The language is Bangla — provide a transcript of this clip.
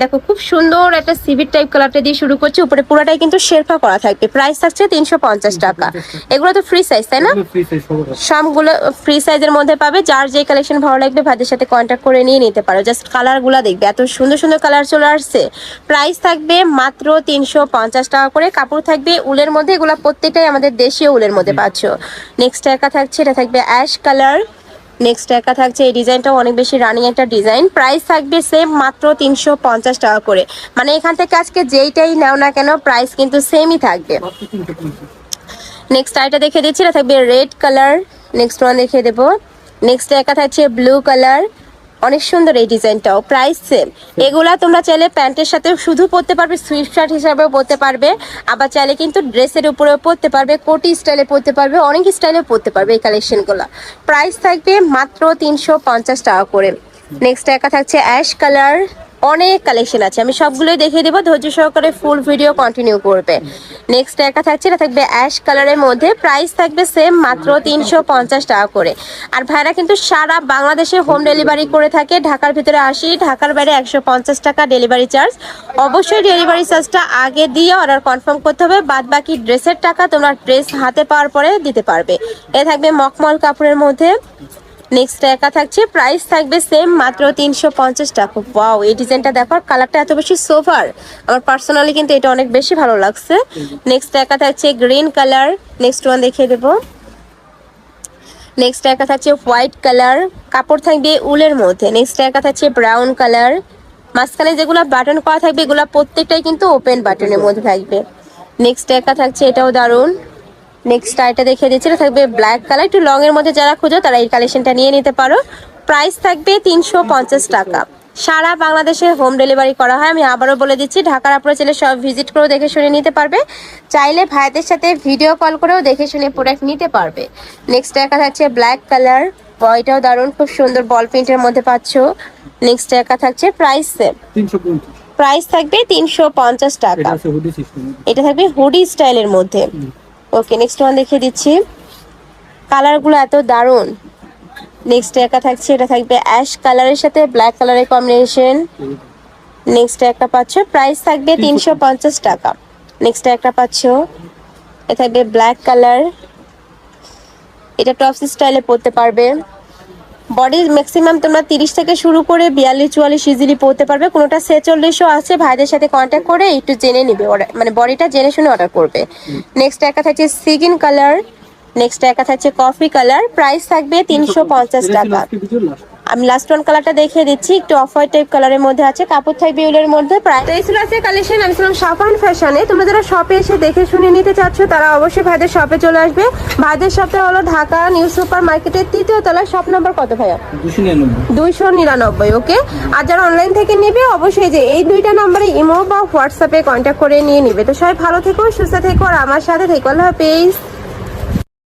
দেখো খুব সুন্দর একটা সিভিট টাইপ কালারটা দিয়ে শুরু করছি। উপরে পুরোটাই কিন্তু শেরফা করা থাকবে। প্রাইস থাকছে তিনশো পঞ্চাশ টাকা। এগুলো তো ফ্রি সাইজ তাই না? সবগুলো। ফ্রি সাইজের মধ্যে পাবে। যার যে কালেকশন ভালো লাগবে ভাইদের সাথে কন্ট্যাক্ট করে নিয়ে নিতে পারো। জাস্ট কালারগুলো দেখবে। এত সুন্দর সুন্দর কালার চলে আসছে। প্রাইস থাকবে মাত্র তিনশো পঞ্চাশ টাকা করে। কাপড় থাকবে উলের মধ্যে। এগুলো প্রত্যেকটাই আমাদের দেশীয় উলের মধ্যে পাচ্ছ। নেক্সট একা থাকছে এটা থাকবে অ্যাশ কালার নেক্সট একা থাকছে, এই ডিজাইনটাও অনেক বেশি রানিং একটা ডিজাইন প্রাইস থাকবে সেম মাত্র তিনশো পঞ্চাশ টাকা করে। মানে এখান থেকে আজকে যেইটাই নাও না কেন প্রাইস কিন্তু সেমই থাকবে। নেক্সট আইটা দেখে দিচ্ছি না থাকবে রেড কালার নেক্সট ওয়ান দেখিয়ে দেবো। নেক্সট একা থাকছে ব্লু কালার অনেক সুন্দর এই ডিজাইনটাও। প্রাইস সেম এগুলা তোমরা চাইলে প্যান্টের সাথে শুধু পরতে পারবে সুইফট শার্ট হিসাবেও পরতে পারবে আবার চাইলে কিন্তু ড্রেসের উপরেও পরতে পারবে কোটি স্টাইলে পরতে পারবে অনেক স্টাইলে পরতে পারবে এই কালেকশনগুলো প্রাইস থাকবে মাত্র তিনশো পঞ্চাশ টাকা করে। নেক্সট একা থাকছে অ্যাশ কালার অনেক কালেকশন আছে। আমি সবগুলোই দেখিয়ে দেবো। ধৈর্য সহকারে ফুল ভিডিও কন্টিনিউ করবে। নেক্সট একা থাকছে, এটা থাকবে অ্যাশ কালারের মধ্যে। প্রাইস থাকবে সেম মাত্র তিনশো পঞ্চাশ টাকা করে। আর ভাইরা কিন্তু সারা বাংলাদেশে হোম ডেলিভারি করে থাকে। ঢাকার ভিতরে আসি, ঢাকার বাইরে একশো পঞ্চাশ টাকা ডেলিভারি চার্জ অবশ্যই ডেলিভারি চার্জটা আগে দিয়ে অর্ডার কনফার্ম করতে হবে। বাদ বাকি ড্রেসের টাকা তোমরা ড্রেস হাতে পাওয়ার পরে দিতে পারবে। এ থাকবে মকমল কাপড়ের মধ্যে। নেক্সট একা থাকছে প্রাইস থাকবে সেম মাত্র তিনশো পঞ্চাশ টাকা। ওয়াও এই ডিজাইনটা দেখো কালারটা এত বেশি সোফার আমার পার্সোনালি কিন্তু এটা অনেক বেশি ভালো লাগছে। নেক্সট একা থাকছে গ্রিন কালার নেক্সট ওয়ান দেখিয়ে দেবো। নেক্সট একা থাকছে হোয়াইট কালার কাপড় থাকবে উলের মধ্যে। নেক্সট একা থাকছে ব্রাউন কালার মাঝখানে যেগুলো বাটন করা থাকবে, এগুলো প্রত্যেকটাই কিন্তু ওপেন বাটনের মধ্যে থাকবে। নেক্সট একা থাকছে এটাও দারুণ নেক্সট আইটা দেখিয়ে দিচ্ছি এটা থাকবে ব্ল্যাক কালার একটু লং এর মধ্যে যারা খুঁজো তারা এই কালেকশনটা নিয়ে নিতে পারো। প্রাইস থাকবে তিনশো পঞ্চাশ টাকা। সারা বাংলাদেশে হোম ডেলিভারি করা হয়। আমি আবারও বলে দিচ্ছি ঢাকার আপনারা চাইলে সব ভিজিট করেও দেখে শুনে নিতে পারবে। চাইলে ভাইদের সাথে ভিডিও কল করেও দেখে শুনে প্রোডাক্ট নিতে পারবে। নেক্সট একা থাকছে ব্ল্যাক কালার বয়টাও দারুণ খুব সুন্দর বল প্রিন্টের মধ্যে পাচ্ছ। নেক্সট একা থাকছে প্রাইস সেম প্রাইস থাকবে তিনশো পঞ্চাশ টাকা। এটা থাকবে হুডি স্টাইলের মধ্যে। ওকে নেক্সট ওয়ান দেখিয়ে দিচ্ছি। কালারগুলো এত দারুণ। নেক্সট একটা থাকছে এটা থাকবে অ্যাশ কালারের সাথে ব্ল্যাক কালারের কম্বিনেশন নেক্সট একটা পাচ্ছ প্রাইস থাকবে তিনশো পঞ্চাশ টাকা। নেক্সট একটা পাচ্ছ এ থাকবে ব্ল্যাক কালার এটা টপস স্টাইলে পরতে পারবে। বডি ম্যাক্সিমাম তোমরা তিরিশ থেকে শুরু করে বিয়াল্লিশ, চুয়াল্লিশ ইজিলি পড়তে পারবে। কোনোটা ছেচল্লিশও আছে, ভাইদের সাথে কন্ট্যাক্ট করে একটু জেনে নিবে। মানে বডিটা জেনে শুনে অর্ডার করবে। নেক্সট একটা থাকছে সিগিন কালার নেক্সট একটা থাকছে কফি কালার প্রাইস থাকবে তিনশো পঞ্চাশ টাকা। আমি লাস্ট ওয়ান কালারটা দেখিয়ে দিচ্ছি একটু অফ হোয়াইট টাইপ কালারের মধ্যে আছে কাপড় থাকবে উলের মধ্যে প্রায় তো ছিল আছে কালেকশন আমি ছিলাম সাফান ফ্যাশনে তোমরা যারা শপে এসে দেখে শুনে নিতে চাচ্ছ তারা অবশ্যই ভাইদের শপে চলে আসবে। ভাইদের শপে হলো ঢাকা নিউ সুপার মার্কেটের তৃতীয় তলায় শপ নাম্বার কত ভাইয়া? দুইশো নিরানব্বই। ওকে আর যারা অনলাইন থেকে নেবে অবশ্যই যে এই দুইটা নম্বরে ইমো বা হোয়াটসঅ্যাপে কন্ট্যাক্ট করে নিয়ে নিবে। তো সবাই ভালো থেকো সুস্থ থেকো আর আমার সাথে থেকো। আল্লাহ হাফেজ।